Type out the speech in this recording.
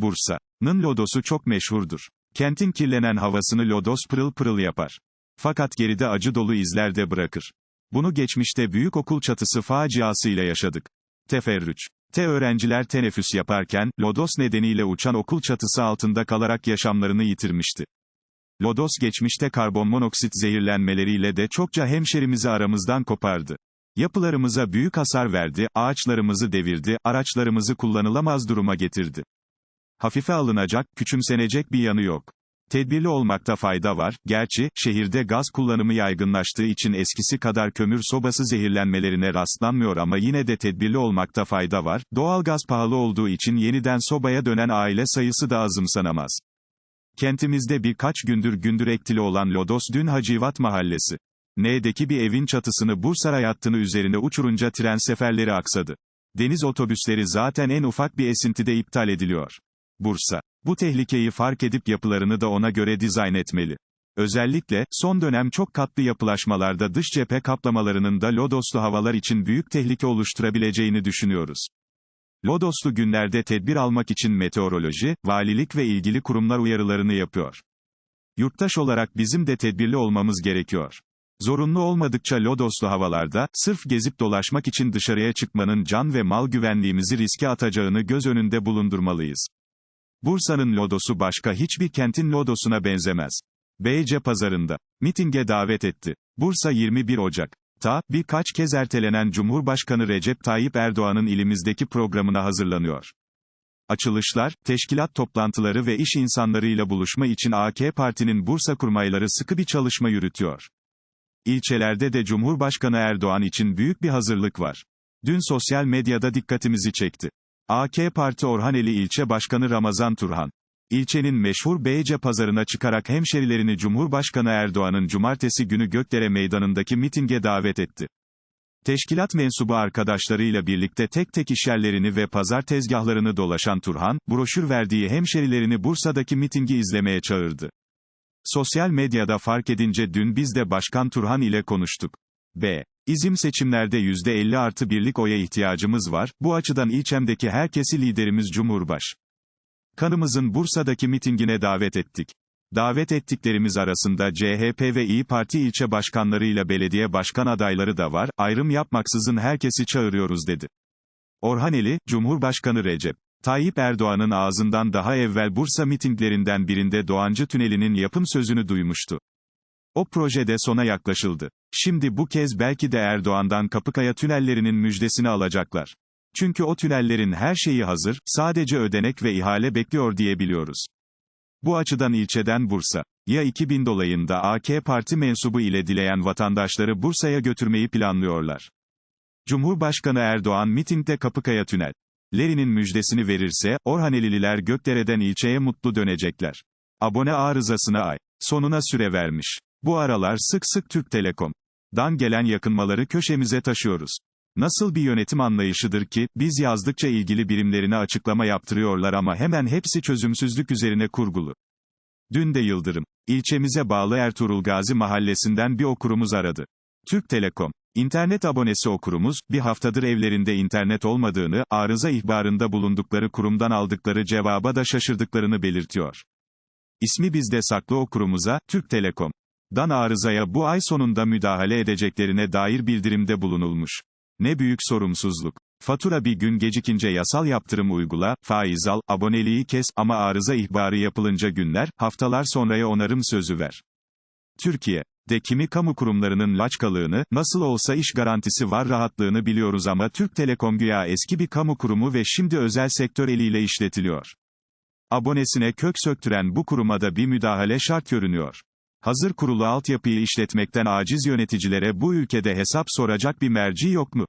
Bursa'nın lodosu çok meşhurdur. Kentin kirlenen havasını lodos pırıl pırıl yapar. Fakat geride acı dolu izler de bırakır. Bunu geçmişte büyük okul çatısı faciasıyla yaşadık. Teferrüç. Te öğrenciler teneffüs yaparken, lodos nedeniyle uçan okul çatısı altında kalarak yaşamlarını yitirmişti. Lodos geçmişte karbonmonoksit zehirlenmeleriyle de çokça hemşerimizi aramızdan kopardı. Yapılarımıza büyük hasar verdi, ağaçlarımızı devirdi, araçlarımızı kullanılamaz duruma getirdi. Hafife alınacak, küçümsenecek bir yanı yok. Tedbirli olmakta fayda var, gerçi, şehirde gaz kullanımı yaygınlaştığı için eskisi kadar kömür sobası zehirlenmelerine rastlanmıyor ama yine de tedbirli olmakta fayda var, doğalgaz pahalı olduğu için yeniden sobaya dönen aile sayısı da azımsanamaz. Kentimizde birkaç gündür gündür ektili olan Lodos Dün Hacivat Mahallesi. N'deki bir evin çatısını Bursaray hattını üzerine uçurunca tren seferleri aksadı. Deniz otobüsleri zaten en ufak bir esintide iptal ediliyor. Bursa, bu tehlikeyi fark edip yapılarını da ona göre dizayn etmeli. Özellikle, son dönem çok katlı yapılaşmalarda dış cephe kaplamalarının da lodoslu havalar için büyük tehlike oluşturabileceğini düşünüyoruz. Lodoslu günlerde tedbir almak için meteoroloji, valilik ve ilgili kurumlar uyarılarını yapıyor. Yurttaş olarak bizim de tedbirli olmamız gerekiyor. Zorunlu olmadıkça lodoslu havalarda, sırf gezip dolaşmak için dışarıya çıkmanın can ve mal güvenliğimizi riske atacağını göz önünde bulundurmalıyız. Bursa'nın lodosu başka hiçbir kentin lodosuna benzemez. Beyce pazarında. Mitinge davet etti. Bursa 21 Ocak. Ta, birkaç kez ertelenen Cumhurbaşkanı Recep Tayyip Erdoğan'ın ilimizdeki programına hazırlanıyor. Açılışlar, teşkilat toplantıları ve iş insanlarıyla buluşma için AK Parti'nin Bursa kurmayları sıkı bir çalışma yürütüyor. İlçelerde de Cumhurbaşkanı Erdoğan için büyük bir hazırlık var. Dün sosyal medyada dikkatimizi çekti. AK Parti Orhaneli İlçe Başkanı Ramazan Turhan. İlçenin meşhur Beyce pazarına çıkarak hemşerilerini Cumhurbaşkanı Erdoğan'ın cumartesi günü Gökdere Meydanı'ndaki mitinge davet etti. Teşkilat mensubu arkadaşlarıyla birlikte tek tek işyerlerini ve pazar tezgahlarını dolaşan Turhan, broşür verdiği hemşerilerini Bursa'daki mitingi izlemeye çağırdı. Sosyal medyada fark edince dün biz de Başkan Turhan ile konuştuk. B. İzim seçimlerde %50 artı birlik oya ihtiyacımız var, bu açıdan ilçemdeki herkesi liderimiz Cumhurbaş. Kanımızın Bursa'daki mitingine davet ettik. Davet ettiklerimiz arasında CHP ve İyi Parti ilçe başkanlarıyla belediye başkan adayları da var, ayrım yapmaksızın herkesi çağırıyoruz dedi. Orhaneli, Cumhurbaşkanı Recep Tayyip Erdoğan'ın ağzından daha evvel Bursa mitinglerinden birinde Doğancı Tüneli'nin yapım sözünü duymuştu. O projede sona yaklaşıldı. Şimdi bu kez belki de Erdoğan'dan Kapıkaya tünellerinin müjdesini alacaklar. Çünkü o tünellerin her şeyi hazır, sadece ödenek ve ihale bekliyor diyebiliyoruz. Bu açıdan ilçeden Bursa, ya 2000 dolayında AK Parti mensubu ile dileyen vatandaşları Bursa'ya götürmeyi planlıyorlar. Cumhurbaşkanı Erdoğan mitingde Kapıkaya Tünel, Leri'nin müjdesini verirse, Orhanelililer Gökdere'den ilçeye mutlu dönecekler. Abone arızasına ay. Sonuna süre vermiş. Bu aralar sık sık Türk Telekom'dan gelen yakınmaları köşemize taşıyoruz. Nasıl bir yönetim anlayışıdır ki, biz yazdıkça ilgili birimlerine açıklama yaptırıyorlar ama hemen hepsi çözümsüzlük üzerine kurgulu. Dün de Yıldırım, ilçemize bağlı Ertuğrul Gazi mahallesinden bir okurumuz aradı. Türk Telekom, İnternet abonesi okurumuz, bir haftadır evlerinde internet olmadığını, arıza ihbarında bulundukları kurumdan aldıkları cevaba da şaşırdıklarını belirtiyor. İsmi bizde saklı okurumuza, Türk Telekom. Dan arızaya bu ay sonunda müdahale edeceklerine dair bildirimde bulunulmuş. Ne büyük sorumsuzluk. Fatura bir gün gecikince yasal yaptırım uygula, faiz al, aboneliği kes ama arıza ihbarı yapılınca günler, haftalar sonraya onarım sözü ver. Türkiye de kimi kamu kurumlarının laçkalığını, nasıl olsa iş garantisi var rahatlığını biliyoruz ama Türk Telekom güya eski bir kamu kurumu ve şimdi özel sektör eliyle işletiliyor. Abonesine kök söktüren bu kuruma da bir müdahale şart görünüyor. Hazır kurulu altyapıyı işletmekten aciz yöneticilere bu ülkede hesap soracak bir merci yok mu?